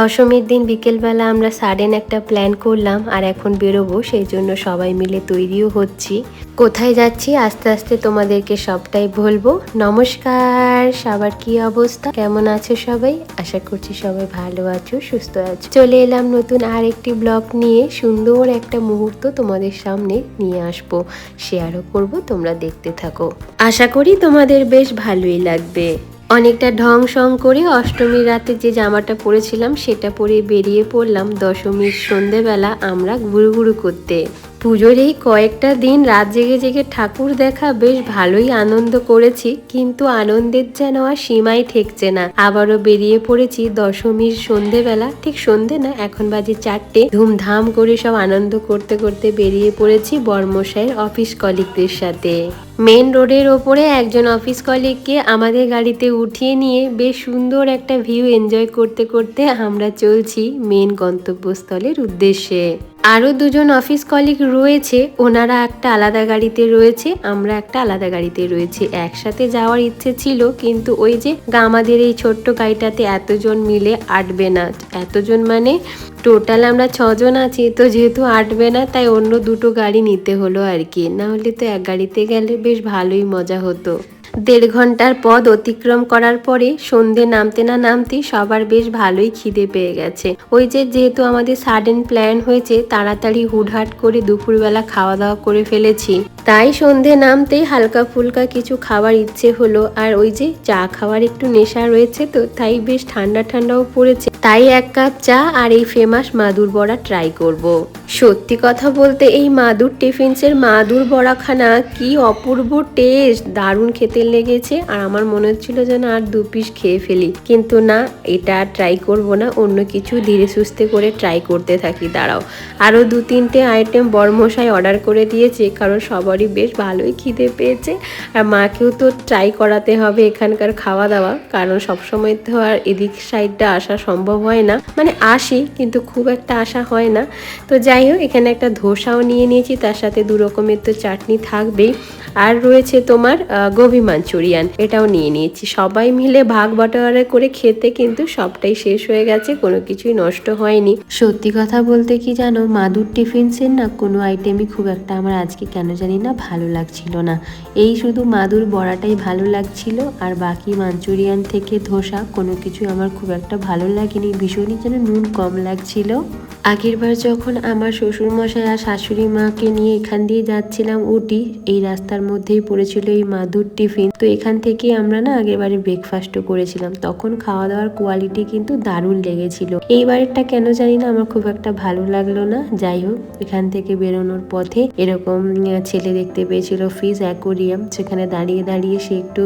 দশমীর দিন বিকেলবেলা আমরা সাডেন একটা প্ল্যান করলাম আর এখন বেরোবো, সেই জন্য সবাই মিলে তৈরিও হচ্ছি। কোথায় যাচ্ছি আস্তে আস্তে তোমাদেরকে সবটাই বলব। নমস্কার, সবার কি অবস্থা? কেমন আছো সবাই? আশা করছি সবাই ভালো আছো, সুস্থ আছো। চলে এলাম নতুন আর একটি ব্লগ নিয়ে। সুন্দর একটা মুহূর্ত তোমাদের সামনে নিয়ে আসব। শেয়ারও করব, তোমরা দেখতে থাকো। আশা করি তোমাদের বেশ ভালোই লাগবে। অনেকটা ঢং সং করে অষ্টমীর রাতে যে জামাটা পরেছিলাম, সেটা পরে বেরিয়ে পড়লাম দশমীর সন্ধেবেলা আমরা ঘুরু ঘুরু করতে। পুজোর এই কয়েকটা দিন রাত জেগে জেগে ঠাকুর দেখা বেশ ভালোই আনন্দ করেছি, কিন্তু আনন্দের যেন আর সীমাই ঠেকছে না। আবারও বেরিয়ে পড়েছি দশমীর সন্ধেবেলা, ঠিক সন্ধে না, এখন বাজে চারটে। ধুমধাম করে সব আনন্দ করতে করতে বেরিয়ে পড়েছি বর্মশাইয়ের অফিস কলিগদের সাথে। মেন রোডের ওপরে একজন অফিস কলিগকে আমাদের গাড়িতে উঠিয়ে নিয়ে বেশ সুন্দর একটা ভিউ এনজয় করতে করতে আমরা চলছি মেন গন্তব্যস্থলের উদ্দেশ্যে। আরও দুজন অফিস কলিগ রয়েছে, ওনারা একটা আলাদা গাড়িতে রয়েছে, আমরা একটা আলাদা গাড়িতে রয়েছে। একসাথে যাওয়ার ইচ্ছে ছিল, কিন্তু ওই যে আমাদের এই ছোট্ট গাড়িটাতে এতজন মিলে আটবে না। এতজন মানে টোটাল আমরা ছজন আছি, তো যেহেতু আটবে না, তাই অন্য দুটো গাড়ি নিতে হলো আর কি। না হলে তো এক গাড়িতে গেলে বেশ ভালোই মজা হতো। দেড় ঘণ্টার পথ অতিক্রম করার পরে সন্ধে নামতে না নামতে সবার বেশ ভালোই খিদে পেয়ে গেছে। ওই যে যেহেতু আমাদের সাডেন প্ল্যান হয়েছে, তাড়াতাড়ি হুটহাট করে দুপুরবেলা খাওয়া দাওয়া করে ফেলেছি। তাই সন্ধে নামতেই হালকা ফুলকা কিছু খাবার ইচ্ছে হলো, আর ওই যে চা খাওয়ার একটু নেশা রয়েছে তো, তাই বেশ ঠান্ডা ঠান্ডাও পড়েছে। তাই এক কাপ চা আর এই ফেমাস মাদুর বড়া ট্রাই করব। সত্যি কথা বলতে এই মাদুর টিফিনসের মাদুর বড়াখানা কি অপূর্ব টেস্ট দারুণ খেতে লেগেছে আর আমার মনে হচ্ছিল যেন আর দু পিস খেয়ে ফেলি। কিন্তু না, এটা ট্রাই করব না, অন্য কিছু ধীরে সুস্থে করে ট্রাই করতে থাকি, দাঁড়াও। আরও দু তিনটে আইটেম বরমশাই অর্ডার করে দিয়েছে, কারণ সবারই বেশ ভালোই খিদে পেয়েছে। আর মাকেও তো ট্রাই করাতে হবে এখানকার খাওয়া দাওয়া, কারণ সবসময় তো আর এদিক সাইডটা আসা সম্ভব হয় না। মানে আসি, কিন্তু খুব একটা আসা হয় না। তো যাই হোক, এখানে একটা ধোসাও নিয়ে নিয়েছি। তার সাথে দু রকমের তো চাটনি থাকবেই। আর রয়েছে তোমার গোবি মাঞ্চুরিয়ান। এটাও নিয়ে নিয়েছি। সবাই মিলে ভাগ বাটোয়ারা করে খেতে কিন্তু সবটাই শেষ হয়ে গেছে, কোনো কিছুই নষ্ট হয়নি। সত্যি কথা বলতে কি জানো, মাদুর টিফিনসের না কোনো আইটেমই খুব একটা আমার আজকে কেন জানি না ভালো লাগছিল না। এই শুধু মাদুর বড়াটাই ভালো লাগছিল, আর বাকি মাঞ্চুরিয়ান থেকে ধোসা কোনো কিছুই আমার খুব একটা ভালো লাগেনি, ভীষণই যেন নুন কম লাগছিল। আগেরবার যখন আমার শ্বশুরমশাই আর শাশুড়ি মাকে নিয়ে এখান দিয়ে যাচ্ছিলাম উটি, এই রাস্তার মধ্যেই পড়েছিল এই মাদুর টিফিন। তো এখান থেকে আমরা না আগেরবারে ব্রেকফাস্টও করেছিলাম। তখন খাওয়া দাওয়ার কোয়ালিটি কিন্তু দারুণ লেগেছিল। এইবারেরটা কেন জানি না, আমার খুব একটা ভালো লাগল না। যাই হোক, এখান থেকে বেরোনোর পথে এরকম ছেলে দেখতে পেয়েছিল ফিশ অ্যাকোরিয়াম সেখানে দাঁড়িয়ে দাঁড়িয়ে সে একটু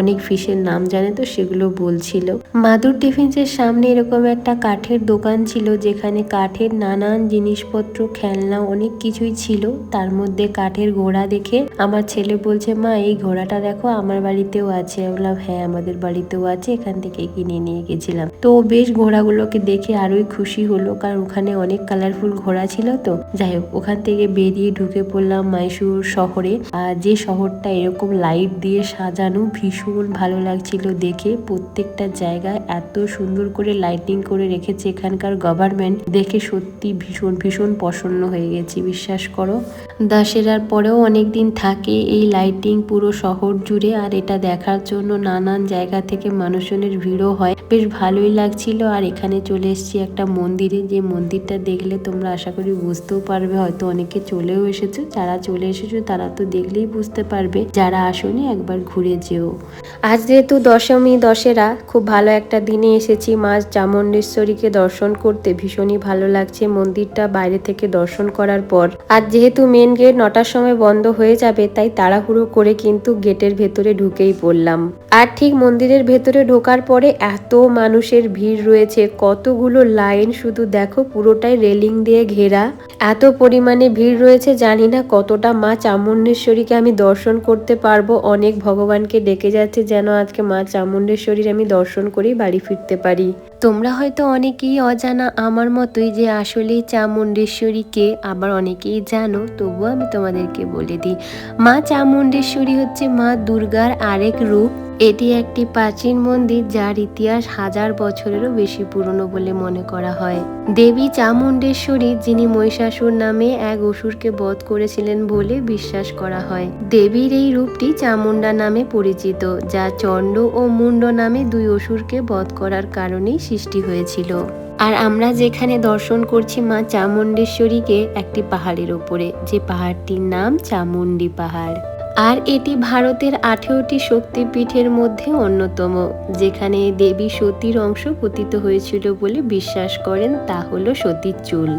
অনেক ফিশের নাম জানে তো সেগুলো বলছিল। মাদুর টিফিনসের সামনে এরকম একটা কাঠের দোকান ছিল, যেখানে কাঠের নানান জিনিসপত্র, খেলনা, অনেক কিছুই ছিল। তার মধ্যে কাঠের ঘোড়া দেখে আমার ছেলে বলছে, মা, এই ঘোড়াটা দেখো, আমার বাড়িতেও আছে। বললাম হ্যাঁ আমাদের বাড়িতেও আছে, এখান থেকে কিনে নিয়ে গেছিলাম। তো বেশ ঘোড়াগুলোকে দেখে আরোই খুশি হলো, কারণ ওখানে অনেক কালারফুল ঘোড়া ছিল তো। যাই হোক, ওখান থেকে বেরিয়ে ঢুকে পড়লাম মাইসুর শহরে। আর যে শহরটা এরকম লাইট দিয়ে সাজানো, ভীষণ ভালো লাগছিল দেখে। প্রত্যেকটা জায়গায় এত সুন্দর করে লাইটিং করে রেখেছে এখানকার গভর্নমেন্ট দেখে সত্যি ভীষণ ভীষণ প্রসন্ন হয়ে গেছি, বিশ্বাস করো। দশেরার পরেও অনেক দিন থাকে এই লাইটিং পুরো শহর জুড়ে আর এটা দেখার জন্য নানান জায়গা থেকে মানুষজনের ভিড়ও হয়। বেশ ভালোই লাগছিল আর এখানে চলে এসেছি একটা মন্দিরে। যে মন্দিরটা দেখলে তোমরা আশা করি বুঝতেও পারবে, হয়তো অনেকে চলেও এসেছ। যারা চলে এসেছ তারা তো দেখলেই বুঝতে পারবে। যারা আসনি একবার ঘুরে যেও। আজ যেহেতু দশমী, দশেরা, খুব ভালো একটা দিনে এসেছি। মা চামুণ্ডেশ্বরীকে দর্শন করতে ভীষণই ভালো লাগছে মন্দিরটা বাইরে থেকে দর্শন করার পর। আর যেহেতু মেন গেট নটার সময় বন্ধ হয়ে যাবে তাই তাড়াহুড়ো করে কিন্তু গেটের ভেতরে ঢুকেই পড়লাম। আর ঠিক মন্দিরের ভেতরে ঢোকার পরে এত মানুষের ভিড় রয়েছে, কতগুলো লাইন শুধু দেখো পুরোটাই রেলিং দিয়ে ঘেরা। এত পরিমাণে ভিড় রয়েছে, জানি না কতটা মা চামুণ্ডেশ্বরীকে আমি দর্শন করতে পারব। অনেক ভগবানকে ডেকে যাচ্ছে যেন আজকে মা চামুণ্ডেশ্বরীর আমি দর্শন করেই বাড়ি ফিরতে পারি। তোমরা হয়তো অনেকেই অজানা আমার মতোই যে আসলে চামুণ্ডেশ্বরীকে আবার অনেকেই জানো, তবুও আমি তোমাদেরকে বলে দিই। মা চামুণ্ডেশ্বরী হচ্ছে মা দুর্গার আরেক রূপ। এটি একটি প্রাচীন মন্দির যার ইতিহাস হাজার বছরেরও বেশি পুরনো বলে মনে করা হয়। দেবী চামুণ্ডেশ্বরী, যিনি মহিষাসুর নামে এক অসুরকে বধ করেছিলেন বলে বিশ্বাস করা হয়। দেবীর এই রূপটি চামুণ্ডা নামে পরিচিত, যা চণ্ড ও মুন্ড নামে দুই অসুরকে বধ করার কারণেই সৃষ্টি হয়েছিল। আর আমরা যেখানে দর্শন করছি মা চামুণ্ডেশ্বরীকে, একটি পাহাড়ের ওপরে, যে পাহাড়টির নাম চামুণ্ডী পাহাড়। আর এটি ভারতের আঠেরোটি শক্তিপীঠের মধ্যে অন্যতম, যেখানে দেবী সতীর অংশ পতিত হয়েছিল বলে বিশ্বাস করেন, তা হল সতীর চুল।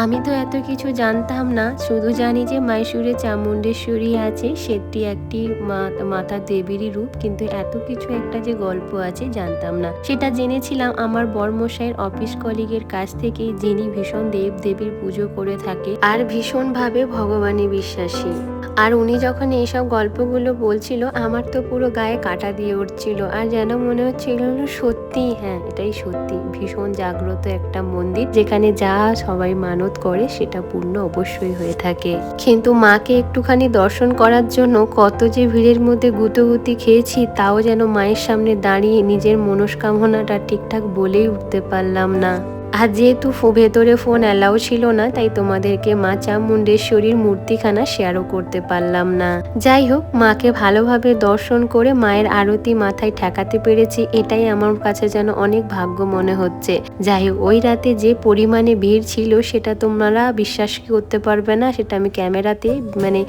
আমি তো এত কিছু জানতাম না, শুধু জানি যে মাইসুরে চামুণ্ডেশ্বরী আছে, সেটি একটি মাতা দেবীরই রূপ, কিন্তু এত কিছু একটা যে গল্প আছে জানতাম না। সেটা জেনেছিলাম আমার বর্মশাইয়ের অফিস কলিগের কাছ থেকে, যিনি ভীষণ দেব দেবীর পুজো করে থাকে, আর ভীষণভাবে ভগবানে বিশ্বাসী। আর উনি যখন এইসব গল্পগুলো বলছিল, আমার তো পুরো গায়ে কাটা দিয়ে উঠছিল, আর যেন মনে হচ্ছিল সত্যি হ্যাঁ এটাই সত্যি, ভীষণ জাগ্রত একটা মন্দির, যেখানে যা সবাই মানত করে সেটা পূর্ণ অবশ্যই হয়ে থাকে। কিন্তু মাকে একটুখানি দর্শন করার জন্য কত যে ভিড়ের মধ্যে গুতোগুতি খেয়েছি, তাও যেন মায়ের সামনে দাঁড়িয়ে নিজের মনস্কামনাটা ঠিকঠাক বলেই উঠতে পারলাম না। আর যেহেতু ভেতরে ফোন অ্যালাউ ছিল না, তাই তোমাদেরকে মা চামুণ্ডেশ্বরীর মূর্তিখানা শেয়ারও করতে পারলাম না। যাই হোক, মাকে ভালোভাবে দর্শন করে মায়ের আরতি মাথায় ঠেকাতে পেরেছি, এটাই আমার কাছে যেন অনেক ভাগ্য মনে হচ্ছে। যাই হোক, ওই রাতে যে পরিমাণে ভিড় ছিল, সেটা তোমরা বিশ্বাস করতে পারবে না, সেটা আমি ক্যামেরাতে মানে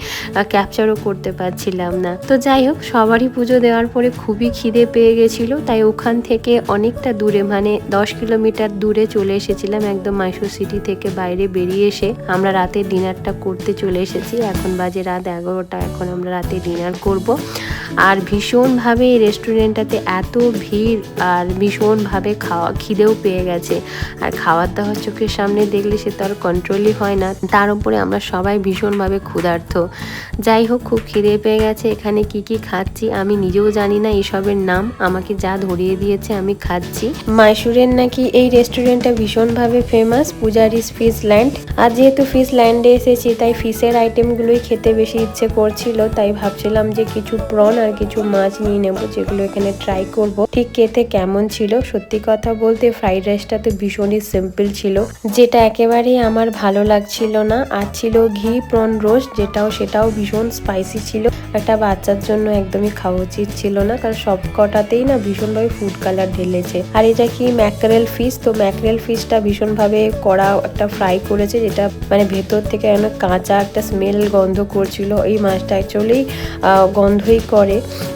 ক্যাপচারও করতে পারছিলাম না। তো যাই হোক, সবারই পুজো দেওয়ার পরে খুবই খিদে পেয়ে গেছিল, তাই ওখান থেকে অনেকটা দূরে মানে দশ কিলোমিটার দূরে চলে এসেছিলাম একদম মাইসুর সিটি থেকে বাইরে বেরিয়ে এসে। আমরা রাতে ডিনারটা করতে চলে এসেছি। এখন বাজে রাত এগারোটা। এখন আমরা রাতে ডিনার করব। আর ভীষণভাবে এই রেস্টুরেন্টটাতে এত ভিড় আর ভীষণভাবে খাওয়া খিদেও পেয়ে গেছে। আর খাওয়ার দাওয়ার চোখের সামনে দেখলে সে তো আর কন্ট্রোলই হয় না। তার উপরে আমরা সবাই ভীষণভাবে ক্ষুধার্ত। যাই হোক, খুব খিদে পেয়ে গেছে। এখানে কি কি খাচ্ছি আমি নিজেও জানি না এসবের নাম। আমাকে যা ধরিয়ে দিয়েছে আমি খাচ্ছি। মাইসুরের নাকি এই রেস্টুরেন্টটা ভীষণভাবে ফেমাস পূজারিস ফিশ ল্যান্ড। আর যেহেতু ফিশ ল্যান্ডে এসেছি, তাই ফিশের আইটেমগুলোই খেতে বেশি ইচ্ছে করছিল, তাই ভাবছিলাম যে কিছু প্রন আর কিছু মাছ নিয়ে নেব যেগুলো এখানে ট্রাই করব। ঠিক খেতে কেমন ছিল? সত্যি কথা বলতে ফ্রাইড রাইসটা তো ভীষণই সিম্পল ছিল। যেটা একেবারেই আমার ভালো লাগছিল না। আর ছিল ঘি প্রন রোস্ট যেটাও সেটাও ভীষণ স্পাইসি ছিল। একটা বাচ্চার জন্য একদমই খাওয়া উচিত ছিল না। কারণ সব কটাতেই না ভীষণভাবে ফুড কালার ঢেলেছে। আর এটা কি ম্যাকারেল ফিশ তো ম্যাকারেল ফিশটা ভীষণভাবে কড়া একটা ফ্রাই করেছে, যেটা মানে ভেতর থেকে কাঁচা একটা স্মেল গন্ধ করছিল। এই মাছটা অ্যাকচুয়ালি গন্ধই করে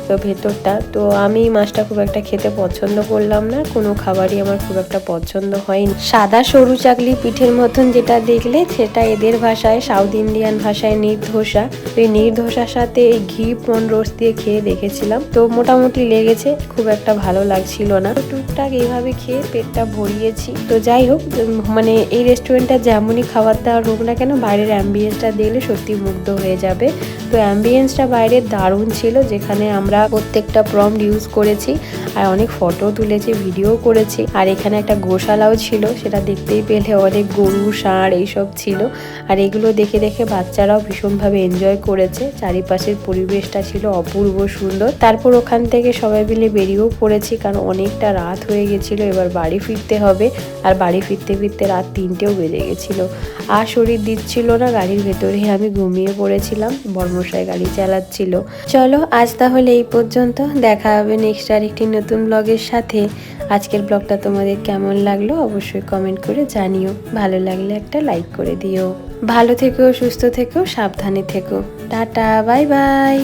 তো ভেতরটা, তো আমি মাছটা খুব একটা খেতে পছন্দ করলাম না। কোনো খাবারই আমার খুব একটা পছন্দ হয়নি। সাদা সরু চাকলি পিঠের মতন যেটা দেখলে, সেটা এদের ভাষায়, সাউথ ইন্ডিয়ান ভাষায় নির্ধোসা তো এই নির্ধোসার সাথে এই ঘি প্রন রোস্ট দিয়ে খেয়ে দেখেছিলাম। তো মোটামুটি লেগেছে, খুব একটা ভালো লাগছিল না। টুকটাক এইভাবে খেয়ে পেটটা ভরিয়েছি। তো যাই হোক মানে এই রেস্টুরেন্টটা যেমনই খাবার দাবার হোক না কেন, বাইরের অ্যাম্বিয়েন্সটা দেখলে সত্যি মুগ্ধ হয়ে যাবে। তো অ্যাম্বিয়েন্সটা বাইরে দারুণ ছিল, যেখানে আমরা প্রত্যেকটা প্রম্পট ইউজ করেছি আর অনেক ফটো তুলেছি ভিডিও করেছি। আর এখানে একটা গোশালাও ছিল, সেটা দেখতেই পেলে অনেক গরু, ষাঁড় এইসব ছিল। আর এগুলো দেখে দেখে বাচ্চারাও ভীষণভাবে এনজয় করেছে। চারিপাশের পরিবেশটা ছিল অপূর্ব সুন্দর। তারপর ওখান থেকে সবাই মিলে বেরিয়েও পড়েছি, কারণ অনেকটা রাত হয়ে গেছিল, এবার বাড়ি ফিরতে হবে। আর বাড়ি ফিরতে ফিরতে রাত তিনটেও বেজে গেছিল। আর শরীর দিচ্ছিল না, গাড়ির ভেতরেই আমি ঘুমিয়ে পড়েছিলাম। বর্মশাই গাড়ি চালাচ্ছিল। চলো, আজ তাহলে এই পর্যন্ত। দেখা হবে নেক্সট আর একটি নতুন ব্লগের সাথে। আজকের ব্লগটা তোমাদের কেমন লাগল অবশ্যই কমেন্ট করে জানিও। ভালো লাগলে একটা লাইক করে দিও। ভালো থেকো, সুস্থ থেকো, সাবধানে থেকো। Tata bye bye